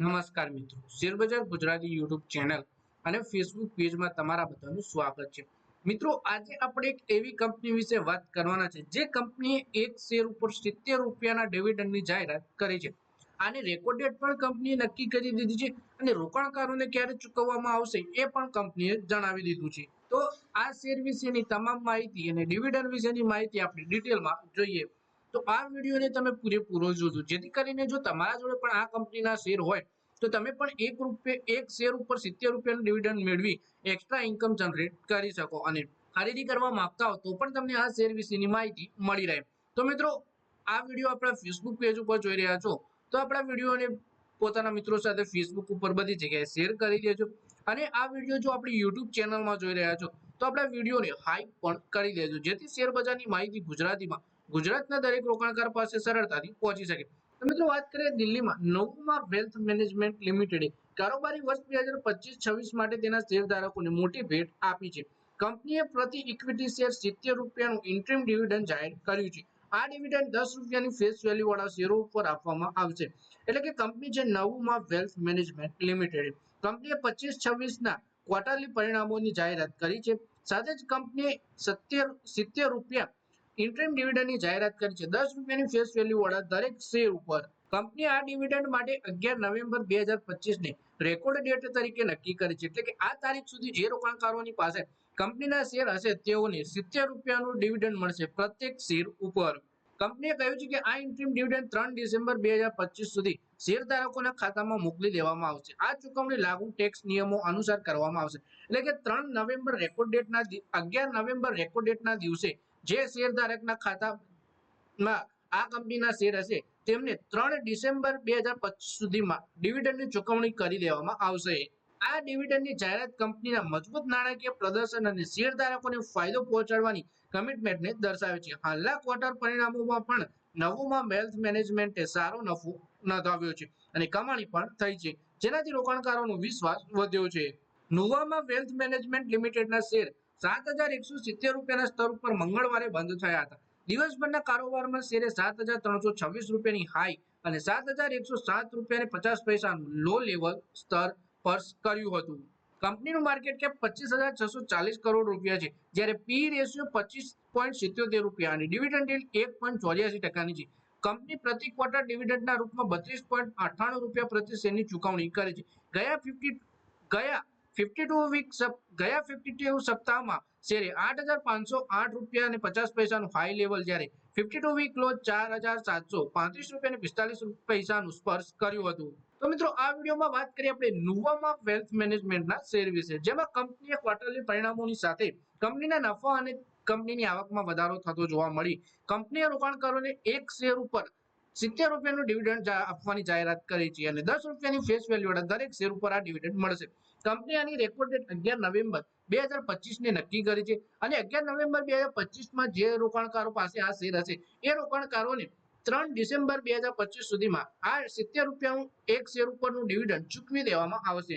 નમસ્કાર મિત્રો. શેરબજાર ગુજરાતી યુટ્યુબ ચેનલ અને ફેસબુક પેજમાં તમારા બધાનું સ્વાગત છે. મિત્રો, આજે આપણે એક એવી કંપની વિશે વાત કરવાના છે, જે કંપનીએ એક શેર ઉપર સિત્તેર રૂપિયાના ડિવિડન્ડની જાહેરાત કરી છે. આની રેકોર્ડ ડેટ પણ કંપનીએ નક્કી કરી દીધી છે અને રોકાણકારોને ક્યારે ચૂકવવામાં આવશે એ પણ કંપનીએ જણાવી દીધું છે. તો આ શેર વિશેની તમામ માહિતી અને ડિવિડન્ડ વિશેની માહિતી આપણે ડિટેલમાં જોઈએ. તો આ વિડીયોને તમે પૂરેપૂરો જોજો. જેથી કરીને જો તમારા જોડે પણ આ કંપનીના શેર હોય, તો તમે પણ એક રૂપિયા એક શેર ઉપર સિત્તેર રૂપિયાનું ડિવિડન્ડ મેળવી એક્સ્ટ્રા ઇન્કમ જનરેટ કરી શકો અને ખરીદી કરવા માંગતા હો તો પણ તમને આ શેર વિશેની માહિતી મળી રહે. તો મિત્રો, આ વીડિયો આપણા ફેસબુક પેજ ઉપર જોઈ રહ્યા છો, તો આપણા વિડીયોને પોતાના મિત્રો સાથે ફેસબુક ઉપર બધી જગ્યાએ શેર કરી દેજો. અને આ વીડિયો જો આપણી યુટ્યુબ ચેનલમાં જોઈ રહ્યા છો, તો આપણા વિડીયોને હાઈપ પણ કરી દેજો. જેથી શેર બજારની માહિતી ગુજરાતીમાં ગુજરાતના દરેક રોકાણકાર પાસે સરળતાથી પહોંચી શકે. તો મિત્રો વાત કરીએ દિલ્હીમાં. નવમાં વેલ્થ મેનેજમેન્ટ લિમિટેડે કારોબારી વર્ષ બે હજાર પચીસ છવ્વીસ માટે તેના શેરધારકોને મોટી ભેટ આપી છે. કંપનીએ પ્રતિ ઇક્વિટી શેર સિત્તેર રૂપિયાનું ઇન્ટ્રીમ ડિવિડન્ડ જાહેર કર્યું છે. આ ડિવિડન્ડ દસ રૂપિયાની ફેસ વેલ્યુ વાળા શેરો ઉપર આપવામાં આવશે. એટલે કે કંપની છે નવમાં વેલ્થ મેનેજમેન્ટ લિમિટેડ. કંપનીએ પચીસ છવ્વીસના ક્વાર્ટરલી પરિણામોની જાહેરાત કરી છે. સાથે જ કંપનીએ સત્તેર સિત્તેર રૂપિયા ઇન્ટ્રીમ ડિવિડન્ડની જાહેરાત કરી છે. દસ રૂપિયાની ફેસ વેલ્યુ વાળા દરેક શેર ઉપર. કંપની આ ડિવિડન્ડ માટે અગિયાર નવેમ્બર બે હજાર પચીસને રેકોર્ડ ડેટ તરીકે નક્કી કરી છે. એટલે કે આ તારીખ સુધી જે રોકાણકારોની પાસે કંપનીના શેર હશે, તેઓને સિત્તેર રૂપિયાનું ડિવિડન્ડ મળશે પ્રત્યેક શેર ઉપર. કંપનીએ કહ્યું છે કે આ ઇન્ટ્રીમ ડિવિડન્ડ ત્રણ ડિસેમ્બર બે હજાર પચીસ સુધી શેરધારકોના ખાતામાં મોકલી દેવામાં આવશે. આ ચુકવણી લાગુ ટેક્સ નિયમો અનુસાર કરવામાં આવશે. એટલે કે ત્રણ નવેમ્બર રેકોર્ડ ડેટના અગિયાર નવેમ્બર રેકોર્ડ ડેટના દિવસે જે શેરધારકના ખાતામાં આ કંપનીના શેર હશે, તેમને ત્રણ ડિસેમ્બર બે સુધીમાં ડિવિડન્ડની ચુકવણી કરી દેવામાં આવશે. આ ડિવિડન્ડની જાહેરાત કંપનીના મજબૂત નાણાકીય પ્રદર્શન અને શેરધારકોને ફાયદો પહોંચાડવાની કમિટમેન્ટને દર્શાવે છે. હાલના ક્વાર્ટર પરિણામોમાં પણ નવોમાં વેલ્થ મેનેજમેન્ટે સારો નફો નોંધાવ્યો છે અને કમાણી પણ થઈ છે. જેનાથી રોકાણકારોનો વિશ્વાસ વધ્યો છે. નુવામાં વેલ્થ મેનેજમેન્ટ લિમિટેડના શેર સાત હજાર એકસો સિત્તેર રૂપિયાના સ્તર ઉપર મંગળવારે બંધ થયા હતા. દિવસભરના કારોબારમાં શેરે સાત હજાર ત્રણસો છવ્વીસ રૂપિયાની હાઈ અને સાત હજાર એકસો સાત રૂપિયા પચાસ પૈસાનું લો લેવલ સ્તર સ્પર્શ કર્યું હતું. કંપનીનું માર્કેટ કેપ પચીસ હજાર છસો ચાલીસ કરોડ રૂપિયા છે, જ્યારે પી રેશિયો પચીસ પોઈન્ટ સિત્યોતેર રૂપિયા અને ડિવિડન્ડ ડીલ એક પોઈન્ટ ચોર્યાસી ટકાની છે. કંપની પ્રતિ ક્વાર્ટર ડિવિડન્ડના રૂપમાં બત્રીસ પોઈન્ટ અઠ્ઠાણું રૂપિયા પ્રતિ શેરની ચુકવણી કરે છે. ગયા ફિફ્ટી ગયા ફિફ્ટી ટુ વીક ગયા ફિફ્ટી ટુ સપ્તાહમાં શેરે આઠ હજાર પાંચસો આઠ રૂપિયા અને પચાસ પૈસાનું હાઈ લેવલ જ્યારે ફિફ્ટી ટુ વીક લો ચાર હજાર સાતસો પાંત્રીસ રૂપિયા અને પિસ્તાલીસ પૈસાનું સ્પર્શ કર્યું હતું. તો મિત્રો, આ વિડીયોમાં વાત કરીએ આપણે નુવામાં વેલ્થ મેનેજમેન્ટના શેર વિશે, જેમાં કંપનીએ ક્વાર્ટરલી પરિણામોની સાથે કંપનીના નફા અને કંપનીની આવકમાં વધારો થતો જોવા મળી. કંપનીએ રોકાણકારોને એક શેર ઉપર સિત્તેર રૂપિયાનું ડિવિડન્ડ આપવાની જાહેરાત કરી છે અને દસ રૂપિયાની ફેસ વેલ્યુ દરેક શેર ઉપર આ ડિવિડન્ડ મળશે. કંપની આની રેકોર્ડ ડેટ અગિયાર નવેમ્બર બે હજાર પચીસને નક્કી કરી છે અને અગિયાર નવેમ્બર બે હજાર પચીસમાં જે રોકાણકારો પાસે આ શેર હશે, એ રોકાણકારોને ત્રણ ડિસેમ્બર બે હજાર પચીસ સુધીમાં આ સિત્તેર રૂપિયાનું એક શેર ઉપરનું ડિવિડન્ડ ચૂકવી દેવામાં આવશે.